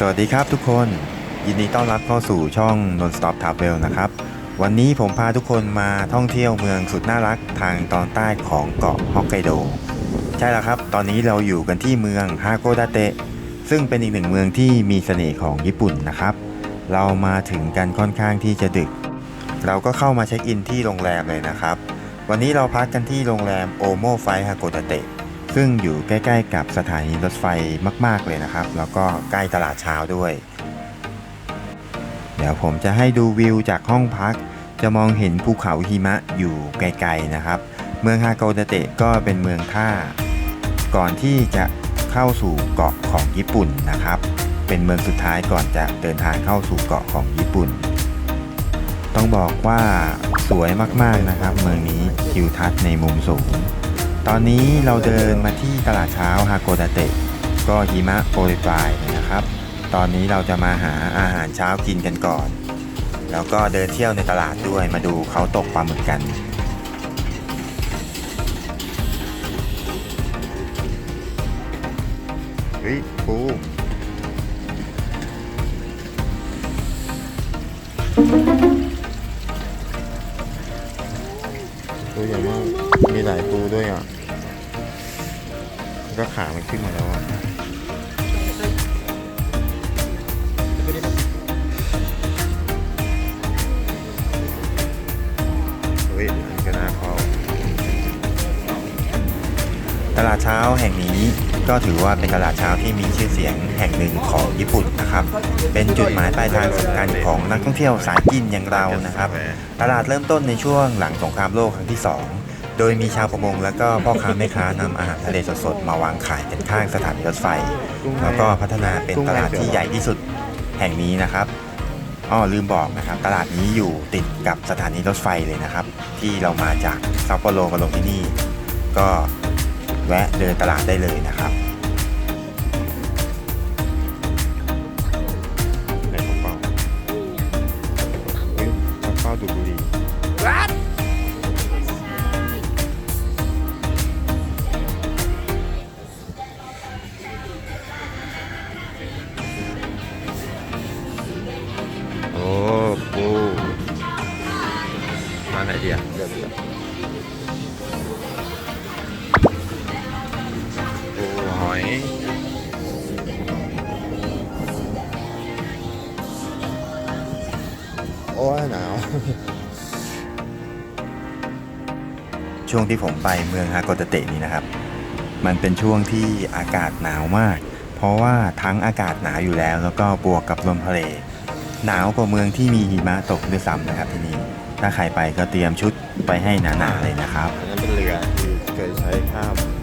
สวัสดีครับทุกคนยินดีต้อนรับเข้าสู่ช่อง Non Stop Travel นะครับ วันนี้ผมพาทุกคนมาท่องเที่ยวเมืองสุดน่ารักทางตอนใต้ของเกาะฮอกไกโด ใช่แล้วครับ ตอนนี้เราอยู่กันที่เมืองฮาโกดาเตะซึ่งเป็นอีกหนึ่งเมืองที่มีเสน่ห์ของญี่ปุ่นนะครับ เรามาถึงกันค่อนข้างที่จะดึก เราก็เข้ามาเช็คอินที่โรงแรมเลยนะครับ วันนี้เราพักกันที่โรงแรมโอโมไฟฮาโกดาเตะ ซึ่งอยู่ใกล้ ๆ กับสถานีรถไฟมาก ๆ เลยนะครับ แล้วก็ใกล้ตลาดเช้าด้วย เดี๋ยวผมจะให้ดูวิวจากห้องพัก จะมองเห็นภูเขาหิมะอยู่ไกล ๆ นะครับ เมืองฮาโกดาเตะก็เป็นเมืองท่า ก่อนที่จะเข้าสู่เกาะของญี่ปุ่นนะครับ เป็นเมืองสุดท้ายก่อนจะเดินทางเข้าสู่เกาะของญี่ปุ่น ต้องบอกว่าสวยมากๆนะครับ เมืองนี้ทิวทัศน์ในมุมสูง ตอนนี้เราเดินมาที่ตลาดเช้าฮาโกดาเตะก็หิมะโปรยปลายนะครับ ตอนนี้เราจะมาหาอาหารเช้ากินกันก่อน แล้วก็เดินเที่ยวในตลาดด้วยมาดูเขาตกปลาหมึกกันเฮ้ยปู ตลาดเช้าแห่งนี้ก็ถือว่าเป็นตลาดเช้าที่มีชื่อเสียงแห่งหนึ่งของญี่ปุ่นนะครับ เป็นจุดหมายปลายทางสำคัญของนักท่องเที่ยวสายกินอย่างเรานะครับ ตลาดเริ่มต้นในช่วงหลังสงครามโลกครั้งที่ 2 โดยมีชาวประมงและก็พ่อค้าแม่ค้านำอาหารทะเลสดๆมาวางขายกันข้างสถานีรถไฟ แล้วก็พัฒนาเป็นตลาดที่ใหญ่ที่สุดแห่งนี้นะครับอ้อลืมบอกนะครับ ตลาดนี้อยู่ติดกับสถานีรถไฟเลยนะครับ ที่เรามาจากซัปโปโรมาลงที่นี่ ก็ แวะเดินตลาดได้เลยนะครับ ช่วงที่ผมไปเมืองฮาโกตเตะนี่นะครับ มันเป็นช่วงที่อากาศหนาวมาก เพราะว่าทั้งอากาศหนาวอยู่แล้ว แล้วก็บวกกับลมทะเล หนาวกว่าเมืองที่มีหิมะตกด้วยซ้ำนะครับที่นี่ถ้าใครไปก็เตรียมชุดไปให้หนาๆเลยนะครับนนั้นเป็นเรือที่เคยใช้ข้าม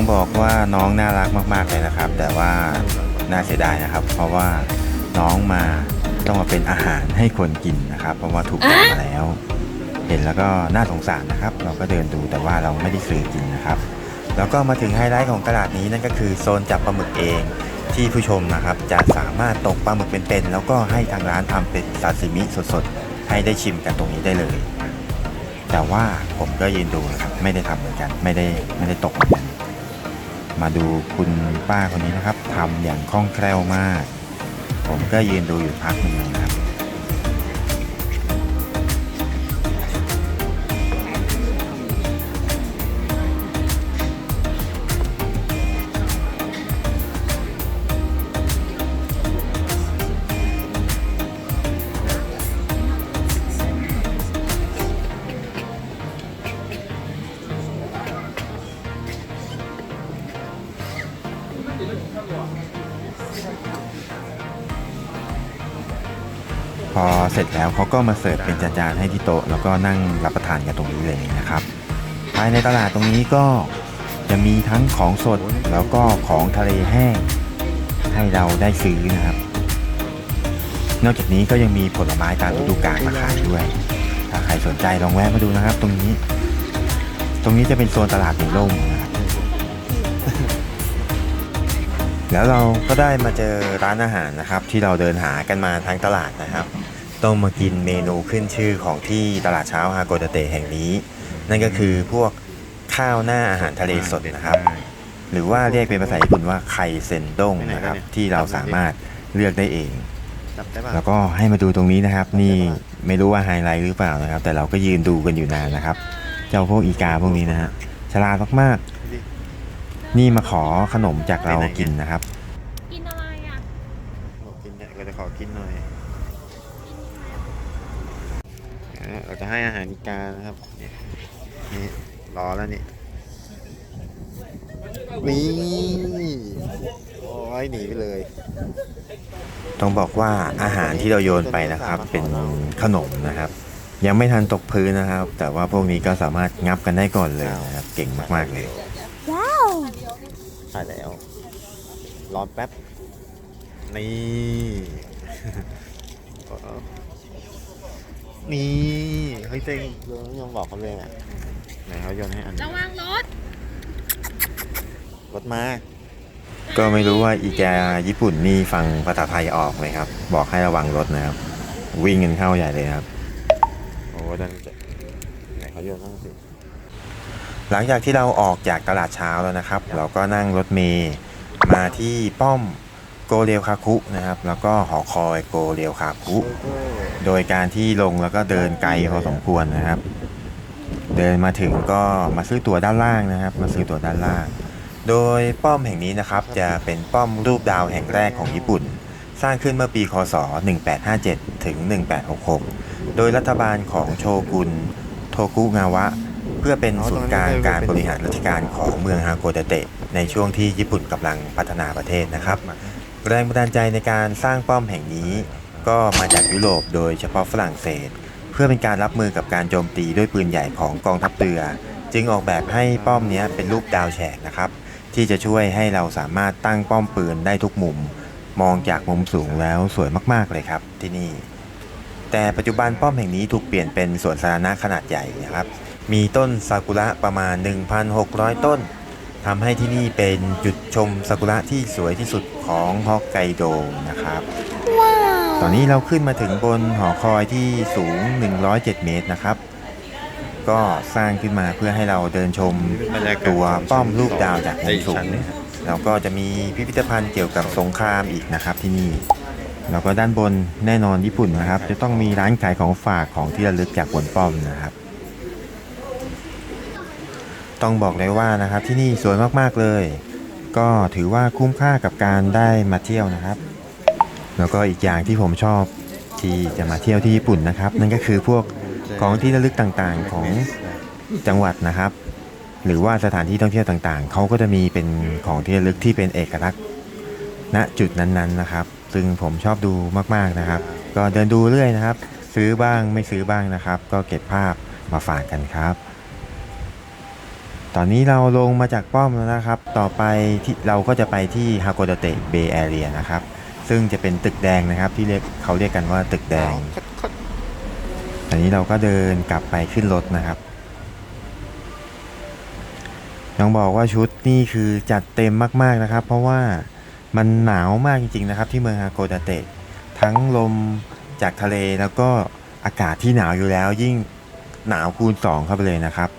ต้องบอกว่าน้องน่ารักมาก ๆเลยนะครับ แต่ว่าน่าเสียดายนะครับ เพราะว่าน้องมาต้องมาเป็นอาหารให้คนกินนะครับ เพราะว่าถูกจับมาแล้ว เห็นแล้วก็น่าสงสารนะครับ เราก็เดินดูแต่ว่าเราไม่ได้ซื้อกินนะครับ แล้วก็มาถึงไฮไลท์ของตลาดนี้นั่นก็คือโซนจับปลาหมึกเองที่ผู้ชมนะครับจะสามารถตกปลาหมึกเป็นๆแล้วก็ให้ทางร้านทำเป็นซาซิมิสดๆ ให้ได้ชิมกันตรงนี้ได้เลย แต่ว่าผมก็ยืนดูนะครับไม่ได้ทำเหมือนกันไม่ได้ไม่ได้ตกเหมือนกัน มาดูคุณป้าคนนี้นะครับทำอย่างคล่องแคล่วมาก ผมก็ยืนดูอยู่พักหนึ่งนะครับ สร็จแล้วเขาก็มาเสิร์ฟเป็นจานๆให้ที่โต๊ะแล้วก็นั่งรับประทานกันตรงนี้เลยนะครับ ภายในตลาดตรงนี้ก็จะมีทั้งของสดแล้วก็ของทะเลแห้งให้เราได้ซื้อนะครับ นอกจากนี้ก็ยังมีผลไม้ตามฤดูกาลมาขายด้วย ถ้าใครสนใจลองแวะมาดูนะครับ ตรงนี้ ตรงนี้จะเป็นโซนตลาดในร่มนะครับแล้วเราก็ได้มาเจอร้านอาหารนะครับ ที่เราเดินหากันมาทั้งตลาดนะครับ ต้องมากินเมนูขึ้นชื่อของที่ตลาดเช้าฮาโกดาเตะแห่งนี้ นั่นก็คือพวกข้าวหน้าอาหารทะเลสดนะครับ หรือว่าเรียกเป็นภาษาญี่ปุ่นว่าไข่เซนด้งนะครับ ที่เราสามารถเลือกได้เองจับได้ป่ะแล้วก็ให้มาดูตรงนี้นะครับ นี่ไม่รู้ว่าไฮไลท์หรือเปล่านะครับ แต่เราก็ยืนดูกันอยู่นานนะครับ เจ้าพวกอีกาพวกนี้นะฮะฉลาดมากๆนี่มาขอขนมจากเรากินนะครับ แล้วนี่ นี่โอ้ยหนีไปเลย ต้องบอกว่าอาหารที่เราโยนไปนะครับ เป็นขนมนะครับ ยังไม่ทันตกพื้นนะครับ แต่ว่าพวกนี้ก็สามารถงับกันได้ก่อนเลยนะครับ เก่งมากๆเลยว้าวใช่แล้วรอแป๊บ นี่นี่เฮ้ยเต็งโยนยังบอกเขาเลยอะ ไหนเขาโยนให้อันระวังรถ รถมา ก็ไม่รู้ว่าอีแกญี่ปุ่นนี่ฟังภาษาไทยออกไหมครับ บอกให้ระวังรถนะครับ วิ่งกันเข้าใหญ่เลยครับ โอ้ดันจะไหนเขาโยนบ้างสิหลังจากที่เราออกจากตลาดเช้าแล้วนะครับ เราก็นั่งรถเมย์มาที่ป้อมโกเรียวคาคุนะครับ แล้วก็หอคอยโกเรียวคาคุ โดยการที่ลงแล้วก็เดินไกลพอสมควรนะครับ เดินมาถึงก็มาซื้อตั๋วด้านล่างนะครับ มาซื้อตั๋วด้านล่าง โดยป้อมแห่งนี้นะครับ จะเป็นป้อมรูปดาวแห่งแรกของญี่ปุ่น สร้างขึ้นเมื่อปีคศ 1857 ถึง 1866 โดยรัฐบาลของโชกุนโทกุงาวะ เพื่อเป็นศูนย์กลางการบริหารราชการของเมืองฮาโกดาเตะ ในช่วงที่ญี่ปุ่นกำลังพัฒนาประเทศนะครับ แรงบันดาลใจในการสร้างป้อมแห่งนี้ ก็มาจากยุโรปโดยเฉพาะฝรั่งเศส พื่อเป็นการรับมือกับการโจมตีด้วยปืนใหญ่ของกองทัพเรือ จึงออกแบบให้ป้อมนี้เป็นรูปดาวแฉกนะครับ ที่จะช่วยให้เราสามารถตั้งป้อมปืนได้ทุกมุม มองจากมุมสูงแล้วสวยมากๆเลยครับที่นี่ แต่ปัจจุบันป้อมแห่งนี้ถูกเปลี่ยนเป็นสวนสาธารณะขนาดใหญ่นะครับ มีต้นซากุระประมาณ 1,600 ต้นทำให้ที่นี่เป็นจุดชมซากุระที่สวยที่สุดของฮอกไกโดนะครับ ตอนนี้เราขึ้นมาถึงบนหอคอยที่สูง 107 เมตรนะครับ ก็สร้างขึ้นมาเพื่อให้เราเดินชมตัวป้อมรูปดาวจากมุมสูงเรับแล้วก็จะมีพิพิธภัณฑ์เกี่ยวกับสงครามอีกนะครับที่นี่แล้วก็ด้านบนแน่นอนญี่ปุ่นนะครับ จะต้องมีร้านขายของฝากของที่ระลึกจากบนป้อมนะครับ ต้องบอกเลยว่านะครับที่นี่สวยมากๆเลย ก็ถือว่าคุ้มค่ากับการได้มาเที่ยวนะครับ แล้วก็อีกอย่างที่ผมชอบที่จะมาเที่ยวที่ญี่ปุ่นนะครับ นั่นก็คือพวกของที่ระลึกต่างๆของจังหวัดนะครับ หรือว่าสถานที่ท่องเที่ยวต่างๆ เขาก็จะมีเป็นของที่ระลึกที่เป็นเอกลักษณ์ณจุดนั้นๆนะครับ ซึ่งผมชอบดูมากๆนะครับ ก็เดินดูเรื่อยนะครับ ซื้อบ้างไม่ซื้อบ้างนะครับ ก็เก็บภาพมาฝากกันครับ ตอนนี้เราลงมาจากป้อมแล้วนะครับ ต่อไปที่เราก็จะไปที่ฮาโกดเตะเบย์แอเรียนะครับ ซึ่งจะเป็นตึกแดงนะครับ ที่เรียกเขาเรียกกันว่าตึกแดงตอนนี้เราก็เดินกลับไปขึ้นรถนะครับต้องบอกว่าชุดนี่คือจัดเต็มมากๆนะครับ เพราะว่ามันหนาวมากจริงๆนะครับ ที่เมืองฮาโกดาเตะทั้งลมจากทะเลแล้วก็อากาศที่หนาวอยู่แล้วยิ่งหนาวคูณสองเข้าไปเลยนะครับ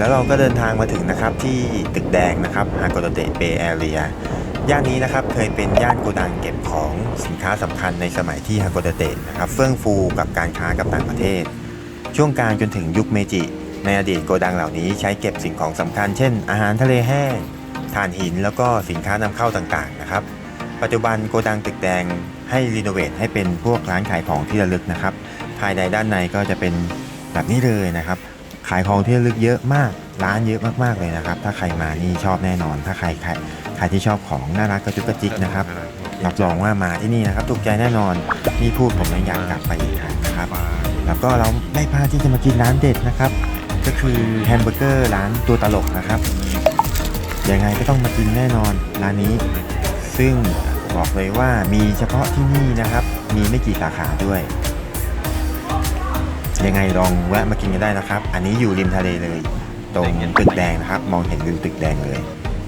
แล้วเราก็เดินทางมาถึงนะครับที่ตึกแดงนะครับฮากโดเตเบแอเรียย่านนี้นะครับเคยเป็นย่านโกดังเก็บของสินค้าสำคัญในสมัยที่ฮาโกโดเตนะครับเฟื่องฟูกับการค้ากับต่างประเทศ ช่วงกลางจนถึงยุคเมจิ ในอดีตโกดังเหล่านี้ใช้เก็บสิ่งของสำคัญ เช่น อาหารทะเลแห้งถ่านหินแล้วก็สินค้านำเข้าต่างๆนะครับ ปัจจุบันโกดังตึกแดงให้รีโนเวทให้เป็นพวกร้านขายของที่ระลึกนะครับ ภายในด้านในก็จะเป็นแบบนี้เลยนะครับ ขายของที่ระลึกเยอะมาก ร้านเยอะมากๆเลยนะครับ ถ้าใครมานี่ชอบแน่นอน ถ้าใครใครใครที่ชอบของน่ารักกระจุกกระจิกนะครับรับรองว่ามาที่นี่นะครับถูกใจแน่นอนนี่พูดผมยังอยากกลับไปอีกครั้งนะครับ แล้วก็เราไม่พาที่จะมากินร้านเด็ดนะครับ ก็คือแฮมเบอร์เกอร์ร้านตัวตลกนะครับยังไงก็ต้องมากินแน่นอนร้านนี้ ซึ่งบอกเลยว่ามีเฉพาะที่นี่นะครับ มีไม่กี่สาขาด้วย ยังไงลองแวะมากินกันได้นะครับ อันนี้อยู่ริมทะเลเลย ตรงตึกแดงนะครับ มองเห็นวิวตึกแดงเลย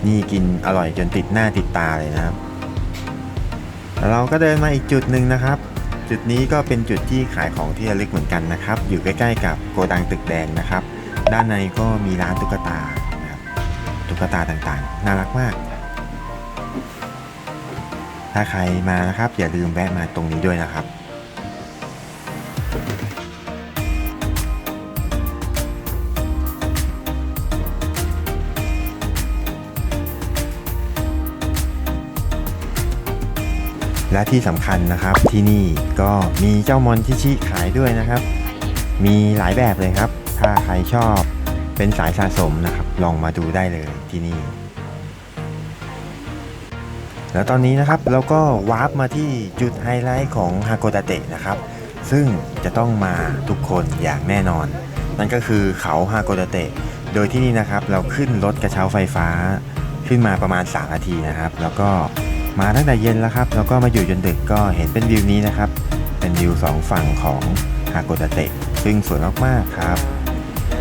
นี่กินอร่อยจนติดหน้าติดตาเลยนะครับ เราก็เดินมาอีกจุดหนึ่งนะครับ จุดนี้ก็เป็นจุดที่ขายของที่ระลึกเหมือนกันนะครับ อยู่ใกล้ๆกับโกดังตึกแดงนะครับ ด้านในก็มีร้านตุ๊กตานะครับตุ๊กตาต่างๆ น่ารักมาก ถ้าใครมานะครับ อย่าลืมแวะมาตรงนี้ด้วยนะครับ และที่สำคัญนะครับที่นี่ก็มีเจ้ามอนชิชิขายด้วยนะครับ มีหลายแบบเลยครับ ถ้าใครชอบเป็นสายสะสมนะครับ ลองมาดูได้เลยที่นี่ แล้วตอนนี้นะครับเราก็วาร์ปมาที่จุดไฮไลท์ของฮาโกดาเตะนะครับ ซึ่งจะต้องมาทุกคนอย่างแน่นอน นั่นก็คือเขาฮาโกดาเตะโดยที่นี่นะครับเราขึ้นรถกระเช้าไฟฟ้าขึ้นมาประมาณ 3 นาทีนะครับ แล้วก็ มาตั้งแต่เย็นแล้วครับ แล้วก็มาอยู่จนดึกก็เห็นเป็นวิวนี้นะครับ เป็นวิวสองฝั่งของฮาโกดาเตะซึ่งสวยมากๆครับ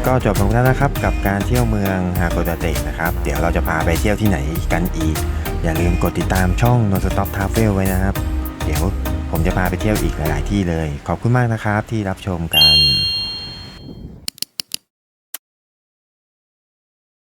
ก็จบลงแล้วนะครับกับการเที่ยวเมืองฮาโกดาเตะนะครับ เดี๋ยวเราจะพาไปเที่ยวที่ไหนกันอีก อย่าลืมกดติดตามช่อง Non Stop Travel ไว้นะครับ เดี๋ยวผมจะพาไปเที่ยวอีกหลาย ๆ ที่เลย ขอบคุณมากนะครับที่รับชมกัน